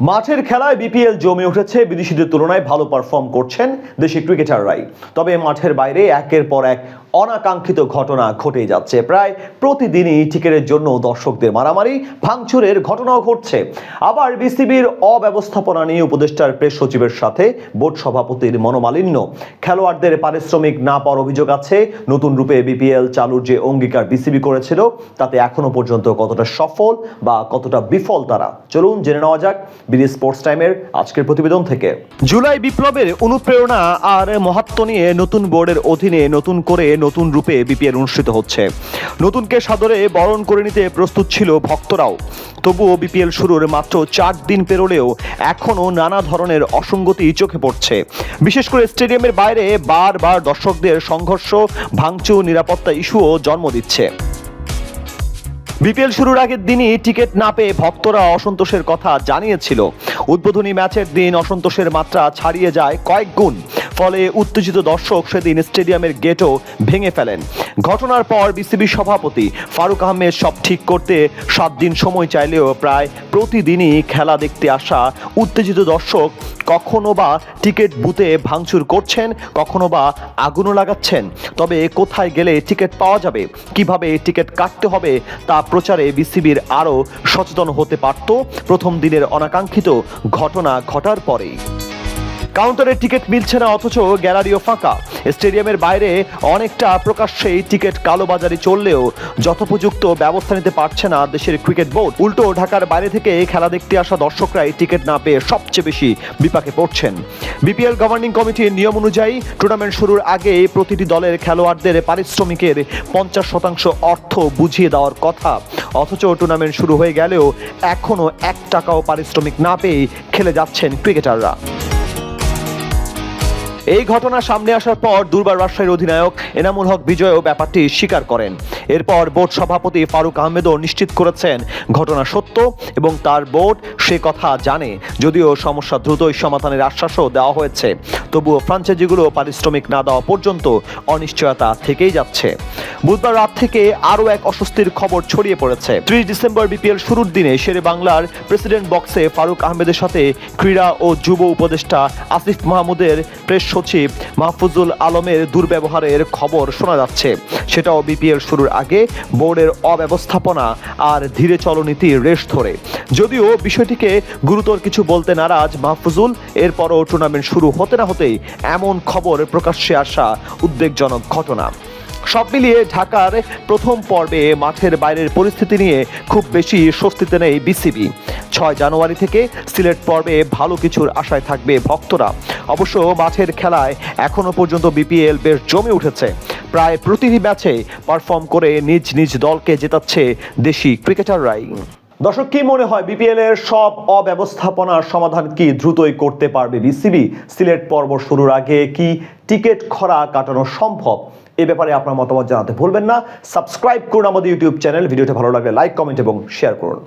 মাঠের খেলায় বিপিএল জমে উঠেছে। বিদেশিদের তুলনায় ভালো পারফর্ম করছেন দেশি ক্রিকেটাররাই তবে মাঠের বাইরে একের পর এক অনাকাঙ্ক্ষিত ঘটনা ঘটে যাচ্ছে। প্রায় প্রতিদিনই টিকেটের জন্য দর্শকদের মারামারি, ভাঙচুরের ঘটনাও ঘটছে। আবার বিসিবির অব্যবস্থাপনা নিয়ে উপদেষ্টার প্রেস সচিবের সাথে বোর্ড সভাপতির মনোমালিন্য। খেলোয়াড়দের পারিশ্রমিক না পাওয়ার অভিযোগ আছে। নতুন রূপে বিপিএল চালুর যে অঙ্গীকার বিসিবি করেছিল, তাতে এখনও পর্যন্ত কতটা সফল বা কতটা বিফল তারা? চলুন জেনে নেওয়া যাক বিডি স্পোর্টস টাইমের আজকের প্রতিবেদন থেকে। জুলাই বিপ্লবের অনুপ্রেরণা আর মহাত্ম নিয়ে নতুন বোর্ডের অধীনে নতুন করে নতুন রূপে বিপিএল অনুষ্ঠিত হচ্ছে। নতুনকে সাদরে বরণ করে নিতে প্রস্তুত ছিল ভক্তরাও। তবুও বিপিএল শুরুর মাত্র চার দিন পেরোলেও এখনও নানা ধরনের অসঙ্গতি চোখে পড়ছে। বিশেষ করে স্টেডিয়ামের বাইরে বারবার দর্শকদের সংঘর্ষ, ভাঙচুর, নিরাপত্তা ইস্যুও জন্ম দিচ্ছে। বিপিএল শুরুর আগের দিনই টিকিট না পেয়ে ভক্তরা অসন্তোষের কথা জানিয়েছিল। উদ্বোধনী ম্যাচের দিন অসন্তোষের মাত্রা ছাড়িয়ে যায় কয়েক গুণ। ফলে উত্তেজিত দর্শক সেদিন স্টেডিয়ামের গেটও ভেঙে ফেলেন। ঘটনার পর বিসিবি সভাপতি ফারুক আহমেদ সব ঠিক করতে সাত দিন সময় চাইলেও প্রায় প্রতিদিনই খেলা দেখতে আসা উত্তেজিত দর্শক কখনো বা টিকিট বুথে ভাঙচুর করছেন, কখনো বা আগুনও লাগাচ্ছেন। তবে কোথায় গেলে টিকিট পাওয়া যাবে, কীভাবে টিকিট কাটতে হবে তা প্রচারে বিসিবির আরও সচেতন হতে পারত প্রথম দিনের অনাকাঙ্ক্ষিত ঘটনা ঘটার পরেই। কাউন্টারে টিকিট মিলছে না, অথচ গ্যালারিও ফাঁকা। স্টেডিয়ামের বাইরে অনেকটা প্রকাশ্যেই টিকিট কালোবাজারি চললেও যথোপযুক্ত ব্যবস্থা নিতে পারছে না দেশের ক্রিকেট বোর্ড। উল্টো ঢাকার বাইরে থেকে খেলা দেখতে আসা দর্শকরাই টিকিট না পেয়ে সবচেয়ে বেশি বিপাকে পড়ছেন। বিপিএল গভর্নিং কমিটির নিয়ম অনুযায়ী টুর্নামেন্ট শুরুর আগে প্রতিটি দলের খেলোয়াড়দের পারিশ্রমিকের পঞ্চাশ শতাংশ অর্থ বুঝিয়ে দেওয়ার কথা। অথচ টুর্নামেন্ট শুরু হয়ে গেলেও এখনও এক টাকাও পারিশ্রমিক না পেয়ে খেলে যাচ্ছেন ক্রিকেটাররা। এই ঘটনা সামনে আসার পর দুর্বার রাজশাহীর অধিনায়ক এনামুল হক বিজয়ও ব্যাপারটি স্বীকার করেন। এরপর বোর্ড সভাপতি ফারুক আহমেদও নিশ্চিত করেছেন ঘটনা সত্য এবং তার বোর্ড সে কথা জানে। যদিও সমস্যা দ্রুতই সমাধানের আশ্বাসও দেওয়া হয়েছে। তবুও ফ্রাঞ্চাইজিগুলো পারিশ্রমিক না দেওয়া পর্যন্ত অনিশ্চয়তা থেকেই যাচ্ছে। বুধবার রাত থেকে আরও এক অস্বস্তির খবর ছড়িয়ে পড়েছে। ত্রিশ ডিসেম্বর বিপিএল শুরুর দিনে শেরে বাংলার প্রেসিডেন্ট বক্সে ফারুক আহমেদের সাথে ক্রীড়া ও যুব উপদেষ্টা আসিফ মাহমুদের প্রেস সচিব মাহফুজুল আলমের দুর্ব্যবহারের খবর শোনা যাচ্ছে। সেটাও বিপিএল শুরুর আগে বোর্ডের অব্যবস্থাপনা আর ধীরে চলনীতির রেশ ধরে। যদিও বিষয়টিকে গুরুতর কিছু বলতে নারাজ মাহফুজুল, এরপরও টুর্নামেন্ট শুরু হতে না হতেই এমন খবর প্রকাশ্যে আসা উদ্বেগজনক ঘটনা। সব মিলিয়ে ঢাকার প্রথম পর্বে মাঠের বাইরের পরিস্থিতি নিয়ে খুব বেশি স্বস্তিতে নেই বিসিবি। ছয় জানুয়ারি থেকে সিলেট পর্বে ভালো কিছুর আশায় থাকবে ভক্তরা। অবশ্য মাঠের খেলায় এখনও পর্যন্ত বিপিএল বেশ জমে উঠেছে। প্রায় প্রতিটি ম্যাচে পারফর্ম করে নিজ নিজ দলকে জেতাচ্ছে দেশি ক্রিকেটাররাই। দর্শক, কি মনে হয় বিপিএল এর সব অব্যবস্থাপনার সমাধান কি দ্রুতই করতে পারবে বিসিবি সিলেট পর্ব শুরুর আগে কি টিকিট খরা কাটানো সম্ভব? এ ব্যাপারে আপনার মতামত জানাতে ভুলবেন না। সাবস্ক্রাইব করুন আমাদের ইউটিউব চ্যানেল। ভিডিওটা ভালো লাগলে লাইক, কমেন্ট এবং শেয়ার করুন।